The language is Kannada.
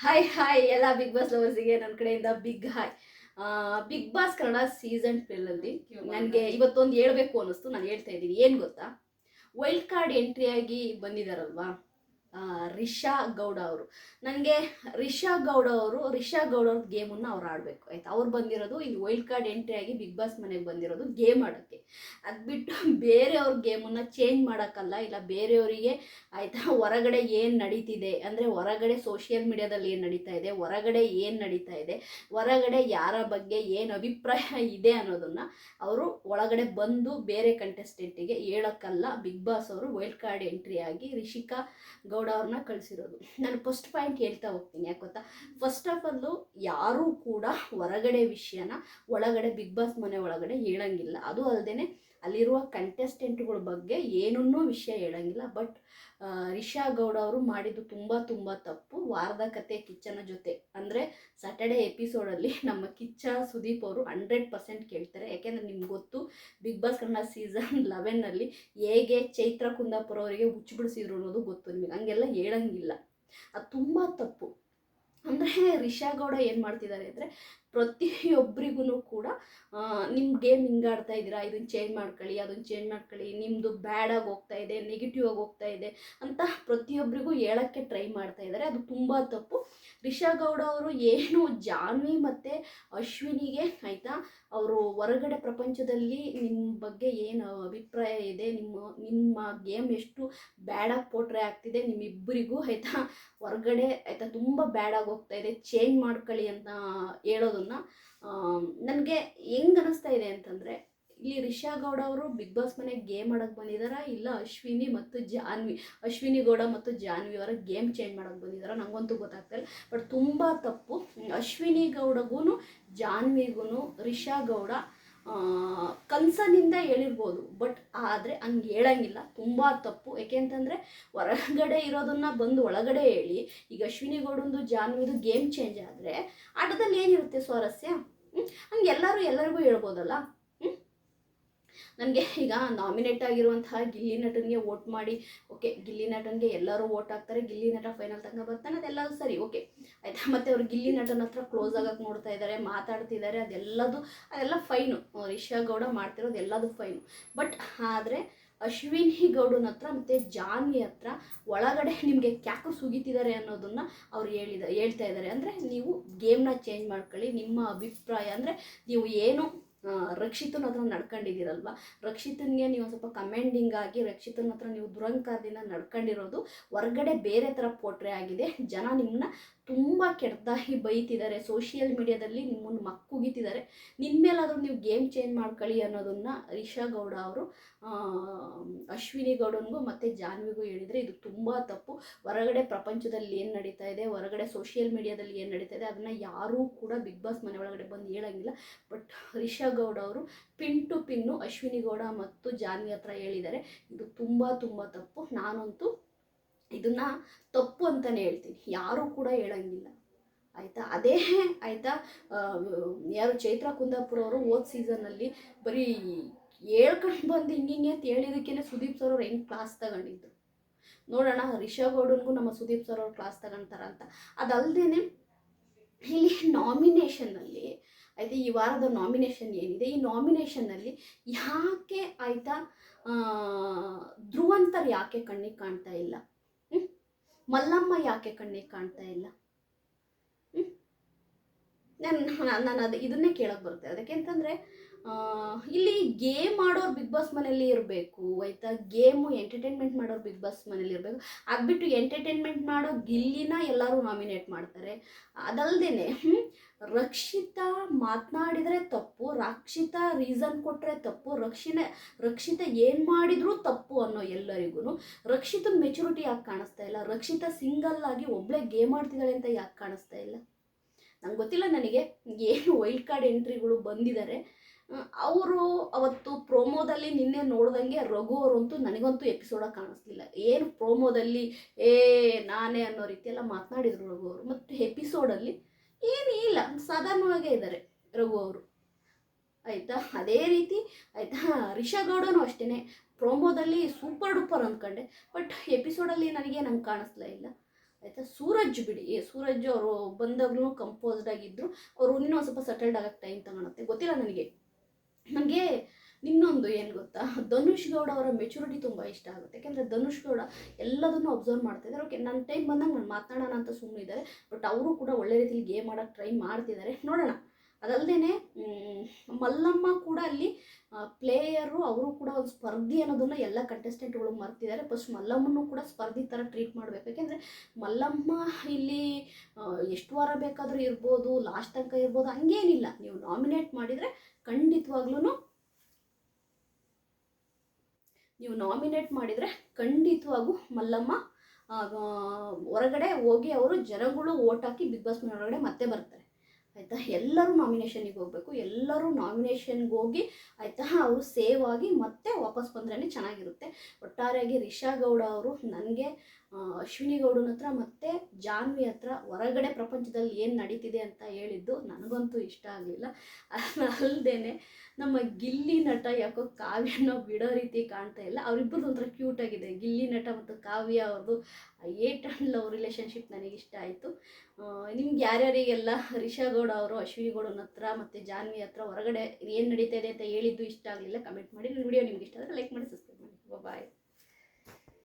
ಹಾಯ್ ಹಾಯ್ ಎಲ್ಲ ಬಿಗ್ ಬಾಸ್ ಲವರ್ಸಿಗೆ ನನ್ನ ಕಡೆಯಿಂದ big hi Bigg Boss Kannada season ಟ್ವೆಲ್ಲಲ್ಲಿ ನನಗೆ ಇವತ್ತೊಂದು ಹೇಳ್ಬೇಕು ಅನ್ನಿಸ್ತು ನಾನು ಹೇಳ್ತಾ ಇದ್ದೀನಿ. ಏನು ಗೊತ್ತಾ? ವೈಲ್ಡ್ ಕಾರ್ಡ್ ಎಂಟ್ರಿಯಾಗಿ ಬಂದಿದ್ದಾರಲ್ವಾ ರಿಷಾ ಗೌಡ ಅವರು. ನನಗೆ ರಿಷಾ ಗೌಡ ಅವರು, ರಿಷಾ ಗೌಡ ಅವ್ರ ಗೇಮನ್ನು ಅವ್ರು ಆಡಬೇಕು, ಆಯ್ತಾ? ಅವ್ರು ಬಂದಿರೋದು ಇಲ್ಲಿ ವೈಲ್ಡ್ ಕಾರ್ಡ್ ಎಂಟ್ರಿ ಆಗಿ ಬಿಗ್ ಬಾಸ್ ಮನೆಗೆ ಬಂದಿರೋದು ಗೇಮ್ ಆಡೋಕ್ಕೆ. ಅದು ಬಿಟ್ಟು ಬೇರೆಯವ್ರ ಗೇಮನ್ನು ಚೇಂಜ್ ಮಾಡೋಕ್ಕಲ್ಲ, ಇಲ್ಲ ಬೇರೆಯವರಿಗೆ, ಆಯಿತಾ? ಹೊರಗಡೆ ಏನು ನಡೀತಿದೆ? ಅಂದರೆ ಹೊರಗಡೆ ಸೋಷಿಯಲ್ ಮೀಡಿಯಾದಲ್ಲಿ ಏನು ನಡೀತಾ ಇದೆ? ಹೊರಗಡೆ ಏನು ನಡೀತಾ ಇದೆ? ಹೊರಗಡೆ ಯಾರ ಬಗ್ಗೆ ಏನು ಅಭಿಪ್ರಾಯ ಇದೆ ಅನ್ನೋದನ್ನು ಅವರು ಒಳಗಡೆ ಬಂದು ಬೇರೆ ಕಂಟೆಸ್ಟೆಂಟಿಗೆ ಹೇಳೋಕ್ಕಲ್ಲ ಬಿಗ್ ಬಾಸ್ ಅವರು ವೈಲ್ಡ್ ಕಾರ್ಡ್ ಎಂಟ್ರಿ ಆಗಿ ರಿಷಿಕಾ ಅವ್ರನ್ನ ಕಳಿಸಿರೋದು. ನಾನು ಫಸ್ಟ್ ಪಾಯಿಂಟ್ ಹೇಳ್ತಾ ಹೋಗ್ತೀನಿ, ಯಾಕೆ ಗೊತ್ತಾ? ಫಸ್ಟ್ ಆಫ್ ಆಲು ಯಾರೂ ಕೂಡ ಹೊರಗಡೆ ವಿಷಯನ ಒಳಗಡೆ ಬಿಗ್ ಬಾಸ್ ಮನೆ ಒಳಗಡೆ ಹೇಳಂಗಿಲ್ಲ. ಅದು ಅಲ್ಲದೆ ಅಲ್ಲಿರುವ ಕಂಟೆಸ್ಟೆಂಟ್ಗಳ ಬಗ್ಗೆ ಏನನ್ನೂ ವಿಷಯ ಹೇಳಂಗಿಲ್ಲ. ಬಟ್ ರಿಷಾ ಗೌಡ ಅವರು ಮಾಡಿದ್ದು ತುಂಬ ತುಂಬ ತಪ್ಪು. ವಾರದ ಕತೆ ಕಿಚ್ಚನ ಜೊತೆ. ಅಂದರೆ ಸ್ಯಾಟರ್ಡೆ ಎಪಿಸೋಡಲ್ಲಿ ನಮ್ಮ ಕಿಚ್ಚ ಸುದೀಪ್ ಅವರು ಹಂಡ್ರೆಡ್ ಪರ್ಸೆಂಟ್ ಕೇಳ್ತಾರೆ. ಯಾಕೆಂದರೆ ನಿಮ್ಗೆ ಗೊತ್ತು ಬಿಗ್ ಬಾಸ್ ಕನ್ನಡ ಸೀಸನ್ ಲೆವೆನ್ನಲ್ಲಿ ಹೇಗೆ ಚೈತ್ರ ಕುಂದಾಪುರ ಅವರಿಗೆ ಹುಚ್ಚಿಬಿಡಿಸಿದ್ರು ಅನ್ನೋದು ಗೊತ್ತು ನಿಮಗೆ. ಹಂಗೆಲ್ಲ ಹೇಳಂಗಿಲ್ಲ. ಅದು ತುಂಬ ತಪ್ಪು. ಅಂದರೆ ರಿಷಾ ಗೌಡ ಏನು ಮಾಡ್ತಿದ್ದಾರೆ ಅಂದರೆ ಪ್ರತಿಯೊಬ್ಬರಿಗೂ ಕೂಡ ನಿಮ್ಮ ಗೇಮ್ ಹಿಂಗಾಡ್ತಾ ಇದ್ದೀರಾ? ಇದನ್ನು ಚೇಂಜ್ ಮಾಡ್ಕೊಳ್ಳಿ ಅದನ್ನು ಚೇಂಜ್ ಮಾಡ್ಕೊಳ್ಳಿ. ನಿಮ್ಮದು ಬ್ಯಾಡಾಗಿ ಹೋಗ್ತಾ ಇದೆ ನೆಗೆಟಿವ್ ಆಗಿ ಹೋಗ್ತಾ ಇದೆ ಅಂತ ಪ್ರತಿಯೊಬ್ಬರಿಗೂ ಹೇಳೋಕ್ಕೆ ಟ್ರೈ ಮಾಡ್ತಾ ಇದ್ದಾರೆ. ಅದು ತುಂಬ ತಪ್ಪು. ರಿಷಾ ಗೌಡ ಅವರು ಏನು ಜಾನ್ವಿ ಮತ್ತು ಅಶ್ವಿನಿಗೆ ಆಯಿತಾ, ಅವರು ಹೊರಗಡೆ ಪ್ರಪಂಚದಲ್ಲಿ ನಿಮ್ಮ ಬಗ್ಗೆ ಏನು ಅಭಿಪ್ರಾಯ ಇದೆ, ನಿಮ್ಮ ನಿಮ್ಮ ಗೇಮ್ ಎಷ್ಟು ಬ್ಯಾಡಾಗಿ ಪೋಟ್ರೆ ಆಗ್ತಿದೆ ನಿಮ್ಮಿಬ್ಬರಿಗೂ, ಆಯಿತಾ? ಹೊರಗಡೆ, ಆಯಿತಾ, ತುಂಬ ಬ್ಯಾಡಾಗಿ ಹೋಗ್ತಾ ಇದೆ ಚೇಂಜ್ ಮಾಡ್ಕೊಳ್ಳಿ ಅಂತ ಹೇಳೋದನ್ನು ನನಗೆ ಹೆಂಗೆ ಅನ್ನಿಸ್ತಾ ಇದೆ ಅಂತಂದರೆ, ಇಲ್ಲಿ ರಿಷಾ ಗೌಡ ಅವರು ಬಿಗ್ ಬಾಸ್ ಮನೆಗೆ ಗೇಮ್ ಆಡೋಕ್ಕೆ ಬಂದಿದ್ದಾರಾ ಇಲ್ಲ ಅಶ್ವಿನಿ ಮತ್ತು ಜಾನ್ವಿ, ಅಶ್ವಿನಿ ಗೌಡ ಮತ್ತು ಜಾನ್ವಿ ಅವರ ಗೇಮ್ ಚೇಂಜ್ ಮಾಡೋಕ್ಕೆ ಬಂದಿದ್ದಾರಾ ನನಗಂತೂ ಗೊತ್ತಾಗ್ತಾಯಿಲ್ಲ ಬಟ್ ತುಂಬ ತಪ್ಪು. ಅಶ್ವಿನಿ ಗೌಡಗೂ ಜಾನ್ವಿಗೂ ರಿಷಾ ಗೌಡ ಕನ್ಸನಿಂದ ಹೇಳಿರ್ಬೋದು ಬಟ್ ಆದರೆ ಹಂಗೆ ಹೇಳಂಗಿಲ್ಲ. ತುಂಬ ತಪ್ಪು. ಯಾಕೆಂತಂದರೆ ಹೊರಗಡೆ ಇರೋದನ್ನು ಬಂದು ಒಳಗಡೆ ಹೇಳಿ, ಈಗ ಅಶ್ವಿನಿ ಗೌಡಂದು ಜಾನ್ವಿದು ಗೇಮ್ ಚೇಂಜ್ ಆದರೆ ಆಟದಲ್ಲಿ ಏನಿರುತ್ತೆ ಸ್ವಾರಸ್ಯ? ಹಂಗೆ ಎಲ್ಲರೂ ಎಲ್ಲರಿಗೂ ಹೇಳ್ಬೋದಲ್ಲ? ನನಗೆ ಈಗ ನಾಮಿನೇಟ್ ಆಗಿರುವಂತಹ ಗಿಲ್ಲಿ ನಟನಿಗೆ ವೋಟ್ ಮಾಡಿ ಓಕೆ ಗಿಲ್ಲಿ ನಟನಿಗೆ ಎಲ್ಲರೂ ವೋಟ್ ಹಾಕ್ತಾರೆ, ಗಿಲ್ಲಿ ನಟ ಫೈನಲ್ ತನಕ ಬರ್ತಾನೆ, ಅದೆಲ್ಲವೂ ಸರಿ ಓಕೆ ಆಯಿತಾ? ಮತ್ತೆ ಅವ್ರು ಗಿಲ್ಲಿ ನಟನ ಹತ್ರ ಕ್ಲೋಸ್ ಆಗಕ್ಕೆ ನೋಡ್ತಾ ಇದ್ದಾರೆ ಮಾತಾಡ್ತಿದ್ದಾರೆ ಅದೆಲ್ಲದು, ಅದೆಲ್ಲ ಫೈನು ರಿಷಾ ಗೌಡ ಮಾಡ್ತಿರೋದು ಎಲ್ಲದು ಫೈನು ಬಟ್ ಆದರೆ ಅಶ್ವಿನಿ ಗೌಡನ ಹತ್ರ ಮತ್ತು ಜಾನ್ವಿ ಹತ್ರ ಒಳಗಡೆ ನಿಮಗೆ ಕ್ಯಾಕು ಸುಗಿತಿದ್ದಾರೆ ಅನ್ನೋದನ್ನು ಅವ್ರು ಹೇಳಿದ, ಹೇಳ್ತಾ ಇದ್ದಾರೆ ಅಂದರೆ ನೀವು ಗೇಮ್ನ ಚೇಂಜ್ ಮಾಡ್ಕೊಳ್ಳಿ, ನಿಮ್ಮ ಅಭಿಪ್ರಾಯ. ಅಂದರೆ ನೀವು ಏನು ರಕ್ಷಿತನ ಹತ್ರ ನಡ್ಕೊಂಡಿದ್ದೀರಲ್ವ? ರಕ್ಷಿತನಿಗೆ ನೀವು ಸ್ವಲ್ಪ ಕಮೆಂಡಿಂಗ್ ಆಗಿ ರಕ್ಷಿತನ ಹತ್ರ ನೀವು ದುರಂಕಾರದಿಂದ ನಡ್ಕೊಂಡಿರೋದು, ಹೊರಗಡೆ ಬೇರೆ ಥರ ಪೋಟ್ರೆ ಆಗಿದೆ. ಜನ ನಿಮ್ಮನ್ನ ತುಂಬ ಕೆಟ್ಟದಾಗಿ ಬೈತಿದ್ದಾರೆ. ಸೋಷಿಯಲ್ ಮೀಡಿಯಾದಲ್ಲಿ ನಿಮ್ಮನ್ನು ಮಕ್ಕುಗಿತಿದ್ದಾರೆ. ನಿನ್ಮೇಲಾದರೂ ನೀವು ಗೇಮ್ ಚೇಂಜ್ ಮಾಡ್ಕೊಳ್ಳಿ ಅನ್ನೋದನ್ನು ರಿಷಾ ಗೌಡ ಅವರು ಅಶ್ವಿನಿ ಗೌಡನಿಗೂ ಮತ್ತು ಜಾನ್ವಿಗೂ ಹೇಳಿದರೆ ಇದು ತುಂಬ ತಪ್ಪು. ಹೊರಗಡೆ ಪ್ರಪಂಚದಲ್ಲಿ ಏನು ನಡೀತಾ ಇದೆ, ಹೊರಗಡೆ ಸೋಷಿಯಲ್ ಮೀಡಿಯಾದಲ್ಲಿ ಏನು ನಡೀತಾ ಇದೆ, ಅದನ್ನು ಯಾರೂ ಕೂಡ ಬಿಗ್ ಬಾಸ್ ಮನೆ ಒಳಗಡೆ ಬಂದು ಹೇಳೋಂಗಿಲ್ಲ. ಬಟ್ ರಿಷಾ ಗೌಡ ಅವರು pin to pin Ashwini Gowda ಮತ್ತು ಜಾನ್ವಿ ಹತ್ರ ಹೇಳಿದ್ದಾರೆ. ಇದು ತುಂಬ ತುಂಬ ತಪ್ಪು. ನಾನಂತೂ ಇದನ್ನು ತಪ್ಪು ಅಂತಲೇ ಹೇಳ್ತೀನಿ ಯಾರೂ ಕೂಡ ಹೇಳಂಗಿಲ್ಲ. ಆಯಿತಾ? ಅದೇ, ಆಯಿತಾ? ಯಾರು ಚೈತ್ರ ಕುಂದಾಪುರ ಅವರು ಹೋದ ಸೀಸನ್ನಲ್ಲಿ ಬರೀ ಹೇಳ್ಕೊಂಡು ಬಂದು ಹಿಂಗಿಂಗೆ ಅಂತ ಹೇಳಿದಕ್ಕೇನೆ ಸುದೀಪ್ ಸರ್ ಅವ್ರು ಹೆಂಗೆ ಕ್ಲಾಸ್ ತಗೊಂಡಿದ್ದು ನೋಡೋಣ, ರಿಷಬ್ ಗೌಡನ್ಗೂ ನಮ್ಮ ಸುದೀಪ್ ಸರ್ ಅವ್ರು ಕ್ಲಾಸ್ ತಗೊಂತಾರ ಅಂತ. ಇಲ್ಲಿ ನಾಮಿನೇಷನ್ನಲ್ಲಿ ಆಯಿತಾ? ಈ ವಾರದ ನಾಮಿನೇಷನ್ ಏನಿದೆ? ಈ ನಾಮಿನೇಷನ್ನಲ್ಲಿ ಯಾಕೆ, ಆಯಿತಾ? ಧ್ರುವಂತರ್ ಯಾಕೆ ಕಣ್ಣಿಗೆ ಕಾಣ್ತಾ ಇಲ್ಲ? ಮಲ್ಲಮ್ಮ ಯಾಕೆ ಕಣ್ಣಿಗೆ ಕಾಣ್ತಾ ಇಲ್ಲ? ನಾನು ನಾನು ಅದು ಇದನ್ನೇ ಕೇಳೋಕೆ ಬರುತ್ತೆ. ಅದಕ್ಕೆ ಅಂತಂದರೆ ಇಲ್ಲಿ ಗೇಮ್ ಆಡೋರು ಬಿಗ್ ಬಾಸ್ ಮನೇಲಿ ಇರಬೇಕು, ಆಯಿತಾ? ಗೇಮು ಎಂಟರ್ಟೈನ್ಮೆಂಟ್ ಮಾಡೋರು ಬಿಗ್ ಬಾಸ್ ಮನೇಲಿ ಇರಬೇಕು. ಅದು ಬಿಟ್ಟು ಎಂಟರ್ಟೈನ್ಮೆಂಟ್ ಮಾಡೋ ಗಿಲ್ಲಿನ ಎಲ್ಲರೂ ನಾಮಿನೇಟ್ ಮಾಡ್ತಾರೆ. ಅದಲ್ಲದೆ ರಕ್ಷಿತಾ ಮಾತನಾಡಿದರೆ ತಪ್ಪು, ರಕ್ಷಿತಾ ರೀಸನ್ ಕೊಟ್ಟರೆ ತಪ್ಪು ರಕ್ಷಿಣೆ ರಕ್ಷಿತ ಏನು ಮಾಡಿದರೂ ತಪ್ಪು ಅನ್ನೋ ಎಲ್ಲರಿಗೂ ರಕ್ಷಿತ ಮೆಚುರಿಟಿ ಯಾಕೆ ಕಾಣಿಸ್ತಾ ಇಲ್ಲ? ರಕ್ಷಿತಾ ಸಿಂಗಲ್ ಆಗಿ ಒಬ್ಬಳೇ ಗೇಮ್ ಆಡ್ತಿದ್ದಾಳೆ ಅಂತ ಯಾಕೆ ಕಾಣಿಸ್ತಾ ಇಲ್ಲ? ನಂಗೆ ಗೊತ್ತಿಲ್ಲ ನನಗೆ ಏನು ವೈಲ್ಡ್ ಕಾರ್ಡ್ ಎಂಟ್ರಿಗಳು ಬಂದಿದ್ದಾರೆ ಅವರು ಅವತ್ತು ಪ್ರೋಮೋದಲ್ಲಿ ನಿನ್ನೆ ನೋಡ್ದಂಗೆ ರಘು ಅವರಂತೂ ನನಗಂತೂ ಎಪಿಸೋಡಾಗಿ ಕಾಣಿಸ್ಲಿಲ್ಲ. ಏನು ಪ್ರೋಮೋದಲ್ಲಿ ಏ, ನಾನೇ ಅನ್ನೋ ರೀತಿಯೆಲ್ಲ ಮಾತನಾಡಿದ್ರು ರಘು ಅವರು. ಮತ್ತು ಎಪಿಸೋಡಲ್ಲಿ ಏನೂ ಇಲ್ಲ, ಸಾಧಾರಣವಾಗೇ ಇದ್ದಾರೆ ರಘು ಅವರು. ಆಯಿತಾ? ಅದೇ ರೀತಿ, ಆಯಿತಾ? ರಿಷಾ ಗೌಡನು ಅಷ್ಟೇ ಪ್ರೋಮೋದಲ್ಲಿ ಸೂಪರ್ ಡೂಪರ್ ಅಂದ್ಕೊಂಡೆ. ಬಟ್ ಎಪಿಸೋಡಲ್ಲಿ ನನಗೆ ನಂಗೆ ಕಾಣಿಸ್ಲೇ ಇಲ್ಲ. ಆಯಿತಾ? ಸೂರಜ್ ಬಿಡಿ. ಸೂರಜ್ ಅವರು ಬಂದಾಗ್ಲೂ ಕಂಪೋಸ್ಡ್ ಆಗಿದ್ದರು ಅವರು ಇನ್ನೂ ಸ್ವಲ್ಪ ಸೆಟಲ್ಡ್ ಆಗಕ್ಕೆ ಟೈಮ್ ತಗೊಳುತ್ತೆ. ಗೊತ್ತಿಲ್ಲ ನನಗೆ. ನನಗೆ ಇನ್ನೊಂದು ಏನು ಗೊತ್ತಾ? ಧನುಷ್ ಗೌಡ ಅವರ ಮೆಚುರಿಟಿ ತುಂಬ ಇಷ್ಟ ಆಗುತ್ತೆ. ಯಾಕೆಂದರೆ ಧನುಷ್ ಗೌಡ ಎಲ್ಲದನ್ನು ಅಬ್ಸರ್ವ್ ಮಾಡ್ತಿದ್ದಾರೆ ಓಕೆ ನನ್ನ ಟೈಮ್ ಬಂದಾಗ ನಾನು ಮಾತಾಡೋಣ ಅಂತ ಸುಮ್ಮನಿದ್ದಾರೆ ಬಟ್ ಅವರು ಕೂಡ ಒಳ್ಳೆ ರೀತಿಯಲ್ಲಿ ಗೇಮ್ ಮಾಡೋಕ್ಕೆ ಟ್ರೈ ಮಾಡ್ತಿದ್ದಾರೆ. ನೋಡೋಣ. ಅದಲ್ಲದೆ ಮಲ್ಲಮ್ಮ ಕೂಡ ಅಲ್ಲಿ ಪ್ಲೇಯರು ಅವರು ಕೂಡ ಒಂದು ಸ್ಪರ್ಧಿ ಅನ್ನೋದನ್ನು ಎಲ್ಲ ಕಂಟೆಸ್ಟೆಂಟ್ಗಳು ಮರ್ತಿದ್ದಾರೆ. ಫಸ್ಟ್ ಮಲ್ಲಮ್ಮನ್ನು ಕೂಡ ಸ್ಪರ್ಧಿ ಥರ ಟ್ರೀಟ್ ಮಾಡಬೇಕು. ಯಾಕೆಂದರೆ ಮಲ್ಲಮ್ಮ ಇಲ್ಲಿ ಎಷ್ಟು ವಾರ ಬೇಕಾದರೂ ಇರ್ಬೋದು ಲಾಸ್ಟ್ ತನಕ ಇರ್ಬೋದು ಹಂಗೇನಿಲ್ಲ. ನೀವು ನಾಮಿನೇಟ್ ಮಾಡಿದರೆ ಖಂಡಿತವಾಗ್ಲೂ ನೀವು ನಾಮಿನೇಟ್ ಮಾಡಿದರೆ ಖಂಡಿತವಾಗೂ ಮಲ್ಲಮ್ಮ ಹೊರಗಡೆ ಹೋಗಿ ಅವರು ಜನಗಳು ಓಟ್ ಹಾಕಿ ಬಿಗ್ ಬಾಸ್ ಮನೆ ಒಳಗಡೆ ಮತ್ತೆ ಬರ್ತಾರೆ. ಆಯಿತಾ? ಎಲ್ಲರೂ ನಾಮಿನೇಷನ್ಗೆ ಹೋಗಬೇಕು. ಎಲ್ಲರೂ ನಾಮಿನೇಷನ್ಗೆ ಹೋಗಿ ಆಯಿತಾ? ಅವರು ಸೇವ್ ಆಗಿ ಮತ್ತೆ ವಾಪಸ್ ಬಂದ್ರೇ ಚೆನ್ನಾಗಿರುತ್ತೆ. ಒಟ್ಟಾರೆಯಾಗಿ ರಿಷಾ ಗೌಡ ಅವರು ನನಗೆ ಅಶ್ವಿನಿ ಗೌಡನ ಹತ್ರ ಮತ್ತು ಜಾನ್ವಿ ಹತ್ರ ಹೊರಗಡೆ ಪ್ರಪಂಚದಲ್ಲಿ ಏನು ನಡೀತಿದೆ ಅಂತ ಹೇಳಿದ್ದು ನನಗಂತೂ ಇಷ್ಟ ಆಗಲಿಲ್ಲ. ಅಲ್ಲದೆ ನಮ್ಮ ಗಿಲ್ಲಿ ನಟ ಯಾಕೋ ಕಾವ್ಯನ ಬಿಡೋ ರೀತಿ ಕಾಣ್ತಾ ಇಲ್ಲ. ಅವರಿಬ್ಬರದ್ದು ಒಂಥರ ಕ್ಯೂಟ್ ಆಗಿದೆ. ಗಿಲ್ಲಿ ನಟ ಮತ್ತು ಕಾವ್ಯ ಅವ್ರದ್ದು ಏಟ್ ಆ್ಯಂಡ್ ಲವ್ ರಿಲೇಷನ್ಶಿಪ್ ನನಗೆ ಇಷ್ಟ ಆಯಿತು. ನಿಮ್ಗೆ ಯಾರ್ಯಾರಿಗೆಲ್ಲ ರಿಷಾ ಗೌಡ ಅವರು ಅಶ್ವಿನಿ ಗೌಡನ ಹತ್ರ ಮತ್ತು ಜಾನ್ವಿ ಹತ್ರ ಹೊರಗಡೆ ಏನು ನಡೀತಾ ಇದೆ ಅಂತ ಹೇಳಿದ್ದು ಇಷ್ಟ ಆಗಲಿಲ್ಲ. ಕಮೆಂಟ್ ಮಾಡಿ. ವಿಡಿಯೋ ನಿಮ್ಗೆ ಇಷ್ಟ ಆದರೆ ಲೈಕ್ ಮಾಡಿ ಸಬ್ಸ್ಕ್ರೈಬ್ ಮಾಡಿ. ಬಾಯ್